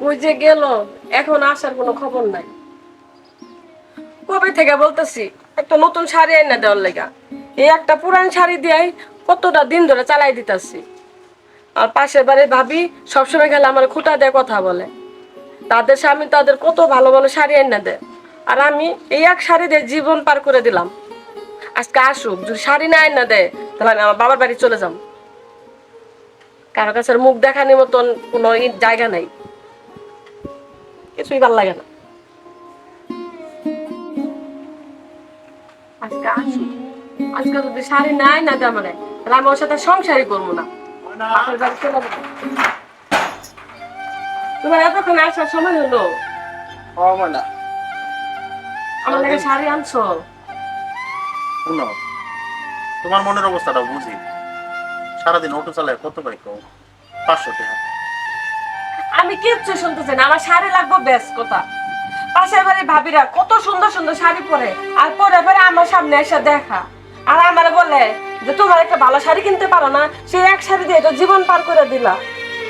কই যে গেল? এখন আসার কোনো খবর নাই। কবে থেকে বলতেছি? একটা নতুন শাড়ি এনে দেওয়ার লেগা। এই একটা পুরান শাড়ি দিয়াই কতটা দিন ধরে চালাই দিতাছি। আর পাশের বাড়ির ভাবি সবসময় গেলে আমার খুঁটা দিয়ে কথা বলে। তাদের স্বামী তাদের কত ভালো ভালো শাড়ি এনে দেয়। আর আমি এই এক শাড়ি দিয়ে জীবন পার করে দিলাম। আজকে আসুক যদি শাড়ি না এনে দেয় তাহলে আমি আমার বাবার বাড়ি চলে যাব কারও কাছে মুখ দেখানোর মতন কোনো জায়গা নাই। কিছুই ভালো লাগে না। আজকে আসুক। আজকে যদি শাড়ি নাই না দেয় মানে তাহলে আমি ওর সাথে সংসারই করব না। তোমার এতক্ষণ আসার সময় হলো। না। আমার লাগে শাড়ি আনছো। শুনো তোমার মনের অবস্থাটা বুঝি। সারাদিন অটো চালায় কত পাই কও পাঁচশো টাকা। আমি কিচ্ছু শুনতেছি না আমার শাড়ি লাগবো বেশ কথা। পাশের বাড়ির ভাবিরা কত সুন্দর সুন্দর শাড়ি পরে আর পরে পরে আমার সামনে এসে দেখা। আর আমার বলে যে তোমার একটা ভালো শাড়ি কিনতে পারো না সেই এক শাড়ি দিয়ে তো জীবন পার করে দিলা।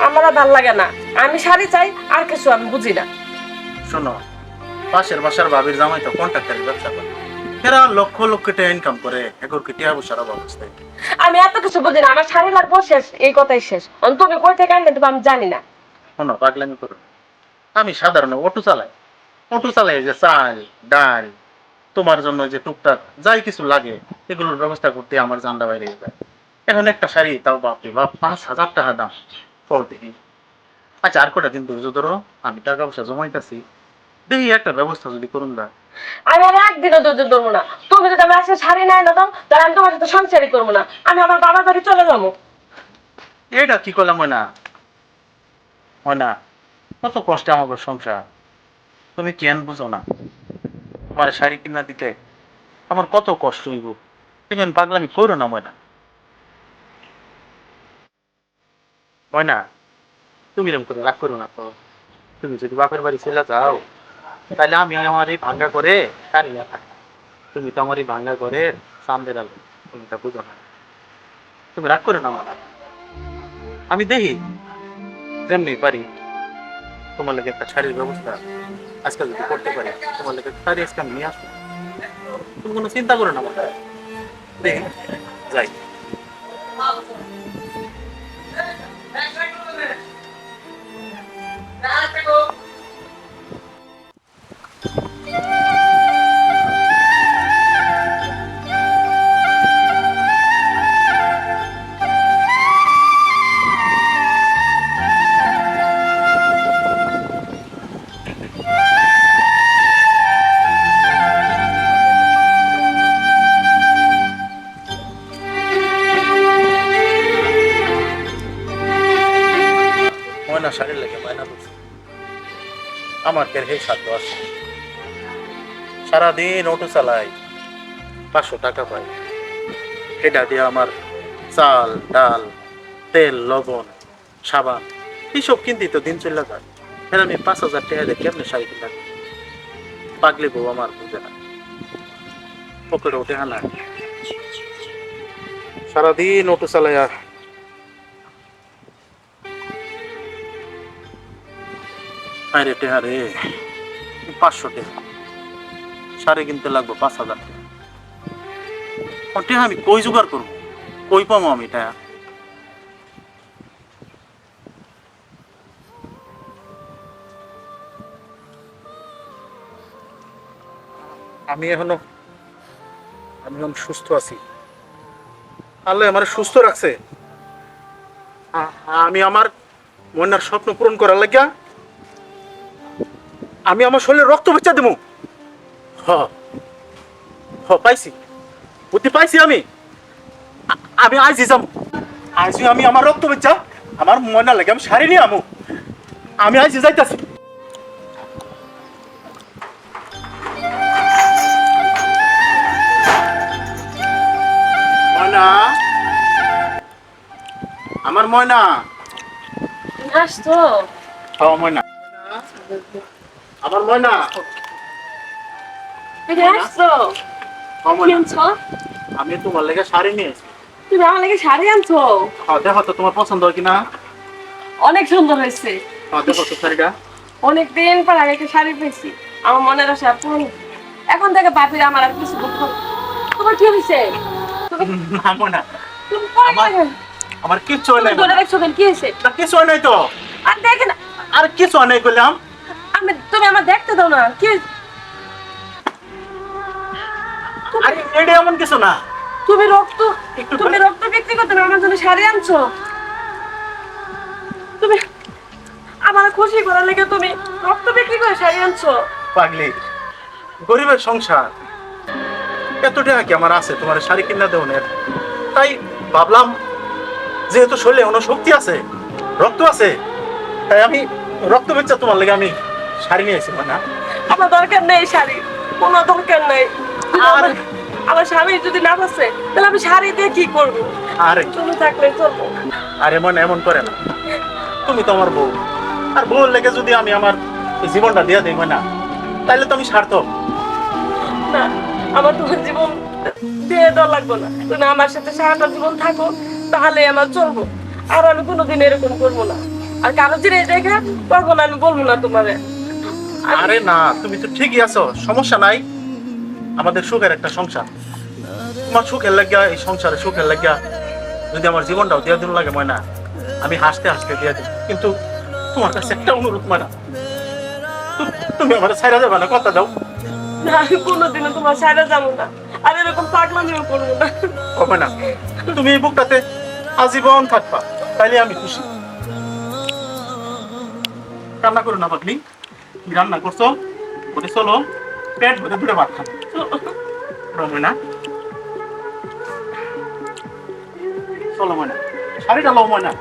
আমার আর ভালো লাগে না। আমি শাড়ি চাই আর কিছু আমি বুঝি না। শোনো পাশের বাসার ভাবির জামাই তো কন্ট্রাক্টারি ব্যবসা করে। এরা লক্ষ লক্ষ টাকা ইনকাম করে। কি টিয়া বসার অবস্থায় আমি এত কিছু বুঝি না আমার শাড়ি লাগবো শেষ এই কথাই শেষ। কই থেকে আনলে তুমি আমি জানি না। শোনো পাগলামি করো। আমি সাধারণ অটো চালাই। অটো চালাই যে চাল ডাল তোমার জন্য যে টুকটাক যাই কিছু লাগে এগুলোর ব্যবস্থা করতে আমার জানটা বাইরে যায় এখন একটা শাড়ি তাও বাপরে বাপ পাঁচ হাজার টাকা দাম। ফল দেখি আচ্ছা আর কটা দিন ধৈর্য ধরো আমি টাকা পয়সা জমাইতেছি। দেখি একটা ব্যবস্থা যদি করুন দা আমি আর একদিনও ধরবো না। তুমি যদি আজকে শাড়ি নাই না দাও তাহলে আমি তোমার সাথে সংসারই করব না। আমি আমার বাবার বাড়ি চলে যাব। এটা কি করলাম ময়না? ময়না কত কষ্টে আমাকে সংসার। তুমি কেন বুঝো না? আমার শাড়ি কিনা দিতে আমার কত কষ্ট হইব। তুমি পাগলামি করো না ময়না। ময়না তুমি এরকম করে রাগ করো না তো। তুমি যদি বাপের বাড়ি চলে যাও তাহলে আমি আমার এই ভাঙ্গা করে না থাকি তুমি তো আমার এই ভাঙ্গা করে সামনে রাখবে তুমি তা বুঝো না। তুমি রাগ করো না ময়না আমি দেখি, যেমনি পারি। তোমার লাগে একটা শাড়ির ব্যবস্থা আজকাল যদি করতে পারি, তোমার লাগে শাড়ি আজকে আমি নিয়ে আসব। তুমি কোনো চিন্তা করো না মাথা দেখি, যাই। আমার হে সাধ্য আছে। সারাদিন অটো চালাই, পাঁচশো টাকা পাই। এটা দিয়ে আমার চাল, ডাল, তেল, লবণ, সাবান, এইসব কিনতেই তো দিন চলে যায়। ফের আমি পাঁচ হাজার টাকা দিয়ে কেমনি শাড়ি কিনলাম? পাগলি বউ আমার বুঝে না। পকেটে ওঠে না সারাদিন অটো চালাইয়া আরে টেহা রে। পাঁচশো টাকা। শাড়ি কিনতে লাগবে পাঁচ হাজার টাকা। টেহা আমি কই জোগাড় করব? কই পাবো আমি টাকা? আমি এখনও, আমি এখন সুস্থ আছি। আল্লাহ আমার সুস্থ রাখছে। আমি আমার মনের স্বপ্ন পূরণ করার লাগিয়া আমি আমার শরীরে রক্ত বেচা দেবো হ হ পাইছি। বুদ্ধি পাইছি আমি। আমি আজই যাব আজই আমি আমার রক্ত বেচা আমার ময়না লাগে আমি শাড়ি নিয়ে আমু। আমি আজই যাইতাছি। ময়না? আমার ময়না? হ্যাঁ ময়না? আমার ময়না। হ্যাঁ, আমি তোমার লেগে শাড়ি নিয়েছি। তুমি আমার লাগে শাড়ি আনছো? হ্যাঁ দেখো তো তোমার পছন্দ হয় কিনা? অনেক সুন্দর হয়েছে। হ্যাঁ দেখো তো শাড়িটা। অনেক দিন পর আগে একটা শাড়ি পেয়েছি। আমার মনের আশা পূরণ এখন থেকে বাপির আমার আর কিছু দুঃখ তোমার কি হয়েছে? না আমার- কিচ্ছু হয় নাই কি হয়েছে? কিছু হয় নাই তো। আর দেখে না। আর কিছু হয় নাই করলাম আমি তুমি আমার দেখতে দাও না। কি আরে এটা এমন কিছু না। তুমি রক্ত তুমি রক্ত বিক্রি করতে আমার জন্য শাড়ি আনছো। তুমি আমার খুশি করার লেগে তুমি রক্ত বিক্রি করে শাড়ি আনছো। পাগলি গরিবের সংসার। এত টাকা কি আমার আছে? তোমার শাড়ি কিনা দেও না। তাই ভাবলাম যেহেতু শরীরে কোনো শক্তি আছে রক্ত আছে তাই আমি রক্ত বেচা তোমার লেগে আমি শাড়ি নিয়েছি না আমার দরকার নেই শাড়ি কোনো দরকার নেই। আর- আমার- স্বামী যদি না বাসে তাহলে আমি শাড়ি দিয়ে কি করব? আরে। তুমি থাকলে চলবো। আরে মন এমন করে না। তুমি তো আমার বউ। আর বউর লেগে যদি আমি আমার জীবনটা দিয়ে দিই না তাহলে তো আমি সার্থক। না আমার তোমার জীবন দিয়ে দেওয়া লাগবে না। তুমি আমার সাথে সারাটা জীবন থাকো তাহলে আমার চলবো। আর আমি কোনোদিন এরকম করব না। আর কারও জিনিস দেখা তখন আমি বলব না তোমারে। আরে না তুমি তো ঠিকই আছো সমস্যা নাই। আমাদের সুখের একটা সংসার। তোমার সুখের লাগিয়া এই সংসারে সুখের লাগিয়া যদি আমার জীবনটাও দিয়ে দিন লাগে ময়না আমি হাসতে হাসতে দিয়ে দিই কিন্তু তোমার কাছে একটা অনুরোধ ময়না। তুমি আমার ছাইরা যাবে না কথা দাও। না আমি কোনোদিনও তোমার সাইডে যাব না। আর এরকম পাগলামিও করব না। ও ময়না তুমি এই বুকটাতে আজীবন থাকবা তাইলে আমি খুশি। রান্না করো না পাগলি। তুমি রান্না করছ বলে চলো, পেট ভরে দুটো ভাত খাব। ময়না। চলো ময়না, শাড়িটা লো ময়না।